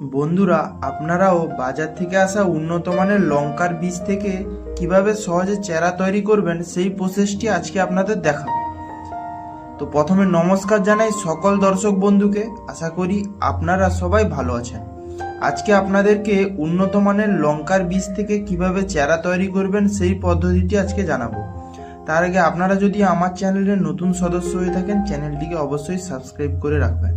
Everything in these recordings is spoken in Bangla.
বন্ধুরা, আপনারাও বাজার থেকে আসা উন্নত মানের লঙ্কার বীজ থেকে কীভাবে সহজে চারা তৈরি করবেন, সেই প্রসেসটি আজকে আপনাদের দেখাবো। তো প্রথমে নমস্কার জানাই সকল দর্শক বন্ধুকে, আশা করি আপনারা সবাই ভালো আছেন। আজকে আপনাদেরকে উন্নত মানের লঙ্কার বীজ থেকে কীভাবে চারা তৈরি করবেন, সেই পদ্ধতিটি আজকে জানাব। তার আগে আপনারা যদি আমার চ্যানেলের নতুন সদস্য হয়ে থাকেন, চ্যানেলটিকে অবশ্যই সাবস্ক্রাইব করে রাখবেন।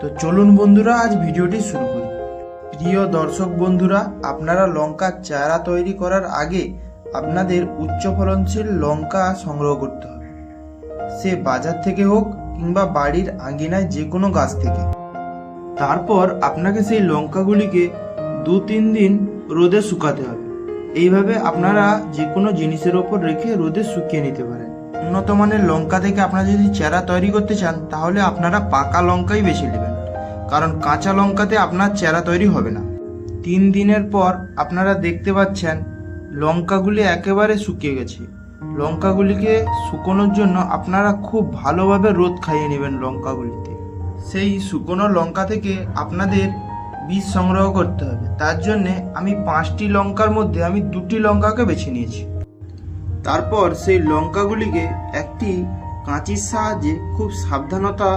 তো চলুন বন্ধুরা, আজ ভিডিওটি শুরু করি। প্রিয় দর্শক বন্ধুরা, আপনারা লঙ্কা চারা তৈরি করার আগে আপনাদের উচ্চ ফলনশীল লঙ্কা সংগ্রহ করতে হবে। সে বাজার থেকে হোক কিংবা বাড়ির আঙ্গিনায় যে কোনো গাছ থেকে। তারপর আপনাকে সেই লঙ্কাগুলিকে দু তিন দিন রোদে শুকাতে হবে। এইভাবে আপনারা যে কোনো জিনিসের ওপর রেখে রোদে শুকিয়ে নিতে পারেন। উন্নত মানের লঙ্কা থেকে আপনারা যদি চারা তৈরি করতে চান, তাহলে আপনারা পাকা লঙ্কাই বেছে নেবেন। কারণ কাঁচা লঙ্কাতে আপনার চারা তৈরি হবে না। তিন দিনের পর আপনারা দেখতে পাচ্ছেন, লঙ্কাগুলি একেবারে শুকিয়ে গেছে। লঙ্কাগুলিকে শুকোনোর জন্য আপনারা খুব ভালোভাবে রোদ খাইয়ে নেবেন লঙ্কাগুলিতে। সেই শুকনো লঙ্কা থেকে আপনাদের বীজ সংগ্রহ করতে হবে। তার জন্যে আমি পাঁচটি লঙ্কার মধ্যে আমি দুটি লঙ্কাকে বেছে নিয়েছি। তারপর সেই লঙ্কাগুলিকে একটি কাঁচির সাহায্যে খুব সাবধানতা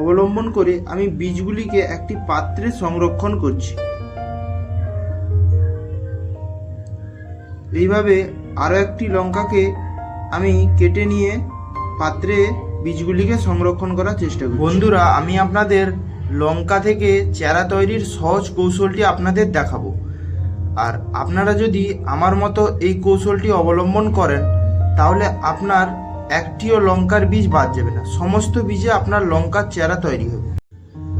অবলম্বন করে আমি বীজগুলিকে একটি পাত্রে সংরক্ষণ করছি। এইভাবে আরও একটি লঙ্কাকে আমি কেটে নিয়ে পাত্রে বীজগুলিকে সংরক্ষণ করার চেষ্টা করি বন্ধুরা, আমি আপনাদের লঙ্কা থেকে চারা তৈরির সহজ কৌশলটি আপনাদের দেখাবো। আর আপনারা যদি আমার মতো এই কৌশলটি অবলম্বন করেন, তাহলে আপনার একটিও লঙ্কার বীজ বাদ যাবে না। সমস্ত বীজে আপনার লঙ্কার চারা তৈরি হবে।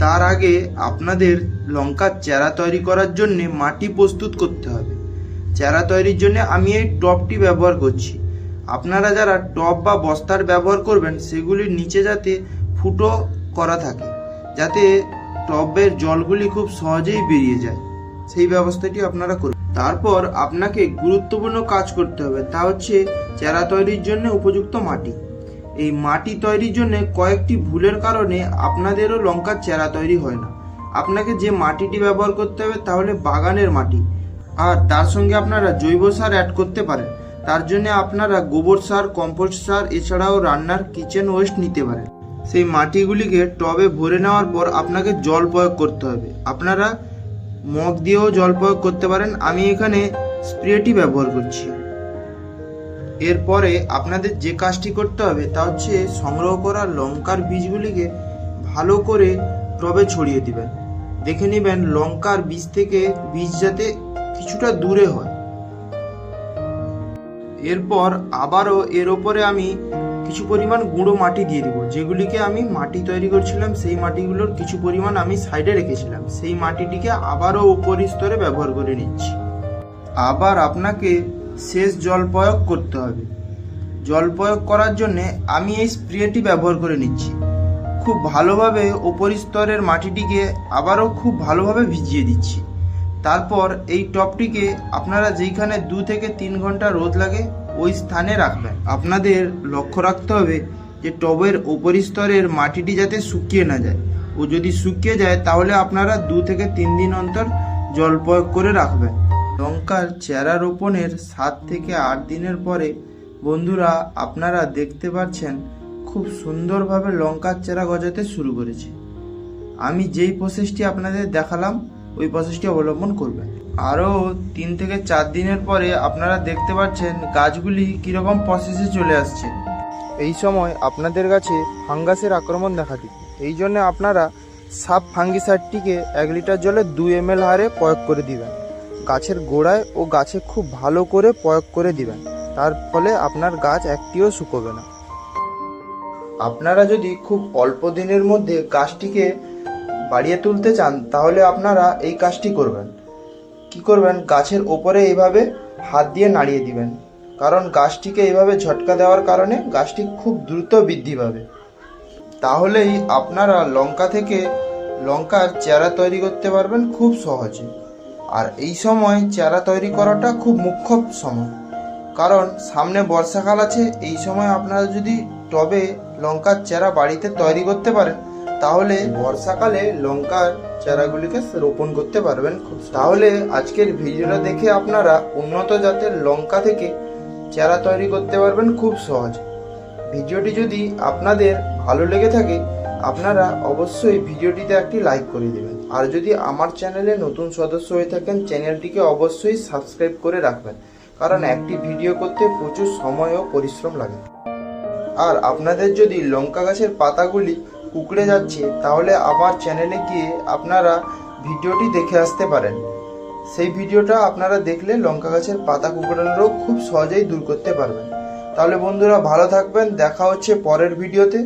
তার আগে আপনাদের লঙ্কার চারা তৈরি করার জন্য মাটি প্রস্তুত করতে হবে। চারা তৈরির জন্য আমি এই টবটি ব্যবহার করছি। আপনারা যারা টব বা বস্তার ব্যবহার করবেন সেগুলির নিচে যাতে ফুটো করা থাকে, যাতে টবের জলগুলি খুব সহজেই বেরিয়ে যায়। সেই ব্যবস্থাটি আপনারা করুন। তারপর আপনাকে গুরুত্বপূর্ণ কাজ করতে হবে, তা হচ্ছে চারা তৈরির জন্য উপযুক্ত মাটি। এই মাটি তৈরির জন্য কয়েকটি ভুলের কারণে আপনাদেরও লঙ্কার চারা তৈরি হয় না। আপনাকে যে মাটিটি ব্যবহার করতে হবে তাহলে বাগানের মাটি। আর তার সঙ্গে আপনারা জৈব সার অ্যাড করতে পারেন। তার জন্য আপনারা গোবর সার, কম্পোস্ট সার, এছাড়াও রান্নার কিচেন ওয়েস্ট নিতে পারেন। সেই মাটিগুলিকে টবে ভরে নেওয়ার পর আপনাকে জল প্রয়োগ করতে হবে। আপনারা মগ দিয়েও জল প্রয়োগ করতে পারেন, আমি এখানে স্প্রেটি ব্যবহার করছি। এরপরে আপনাদের যে কাজটি করতে হবে তা হচ্ছে সংগ্রহ করা লঙ্কার বীজগুলিকে ভালো করে টবে ছড়িয়ে দিবেন। দেখে নেবেন লঙ্কার বীজ থেকে বীজ যাতে কিছুটা দূরে হয়। এরপর আবারও এর ওপরে আমি কিছু পরিমাণ গুঁড়ো মাটি দিয়ে দেবো। যেগুলিকে আমি মাটি তৈরি করছিলাম, সেই মাটিগুলোর কিছু পরিমাণ আমি সাইডে রেখেছিলাম। সেই মাটিটিকে আবারও উপরি স্তরে ব্যবহার করে নিচ্ছি। আবার আপনাকে শেষ জল প্রয়োগ করতে হবে। জল প্রয়োগ করার জন্যে আমি এই স্প্রেটি ব্যবহার করে নিচ্ছি। খুব ভালোভাবে উপরি স্তরের মাটিটিকে আবারও খুব ভালোভাবে ভিজিয়ে দিচ্ছি। তারপর এই টপটিকে আপনারা যেইখানে দু থেকে তিন ঘণ্টা রোদ লাগে ওই স্থানে রাখবেন। আপনাদের লক্ষ্য রাখতে হবে যে টবের স্তরের মাটিটি যাতে শুকিয়ে না যায়। ও যদি শুকিয়ে যায়, তাহলে আপনারা দু থেকে তিন দিন অন্তর জল প্রয়োগ করে রাখবেন। লঙ্কার চারা রোপণের সাত থেকে আট দিনের পরে, বন্ধুরা, আপনারা দেখতে পাচ্ছেন খুব সুন্দরভাবে লঙ্কার চারা গজাতে শুরু করেছে। আমি যেই প্রসেসটি আপনাদের দেখালাম, ওই প্রসেসটি অবলম্বন করবেন। আরও তিন থেকে চার দিনের পরে আপনারা দেখতে পাচ্ছেন গাছগুলি কীরকম প্রসেসে চলে আসছে। এই সময় আপনাদের কাছে ফাঙ্গাসের আক্রমণ দেখা দিবে এই জন্য আপনারা সাব ফাঙ্গিসারটিকে এক লিটার জলে দুই এম হারে প্রয়োগ করে দিবেন। গাছের গোড়ায় ও গাছে খুব ভালো করে প্রয়োগ করে দিবেন। তার ফলে আপনার গাছ একটিও শুকোবে না। আপনারা যদি খুব অল্প দিনের মধ্যে গাছটিকে বাড়িয়ে তুলতে চান, তাহলে আপনারা এই কাজটি করবেন। কি করবেন? গাছের ওপরে এইভাবে হাত দিয়ে নাড়িয়ে দিবেন। কারণ গাছটিকে এইভাবে ঝটকা দেওয়ার কারণে গাছটি খুব দ্রুত বৃদ্ধি পাবে। তাহলেই আপনারা লঙ্কা থেকে লঙ্কার চারা তৈরি করতে পারবেন খুব সহজে। আর এই সময় চারা তৈরি করাটা খুব মুখ্য সময়। কারণ সামনে বর্ষাকাল আছে, এই সময় আপনারা যদি টবে লঙ্কার চারা বাড়িতে তৈরি করতে পারেন তাহলে বর্ষাকালে লঙ্কার চারাগুলিকে রোপণ করতে পারবেন খুব তাহলে আজকের ভিডিওটা দেখে আপনারা উন্নত জাতের লঙ্কা থেকে চারা তৈরি করতে পারবেন খুব সহজ। ভিডিওটি যদি আপনাদের ভালো লেগে থাকে, আপনারা অবশ্যই ভিডিওটিতে একটি লাইক করে দেবেন। আর যদি আমার চ্যানেলে নতুন সদস্য হয়ে থাকেন, চ্যানেলটিকে অবশ্যই সাবস্ক্রাইব করে রাখবেন, কারণ একটি ভিডিও করতে প্রচুর সময় ও পরিশ্রম লাগে। আর আপনাদের যদি লঙ্কা গাছের পাতাগুলি কুকড়ে যাচ্ছে, তাহলে আমার চ্যানেলে গিয়ে আপনারা ভিডিওটি দেখে আসতে পারেন। সেই ভিডিওটা আপনারা দেখলে লঙ্কা গাছের পাতা কুকড়ানো রোগ খুব সহজেই দূর করতে পারবেন। তাহলে বন্ধুরা ভালো থাকবেন, দেখা হচ্ছে পরের ভিডিওতে।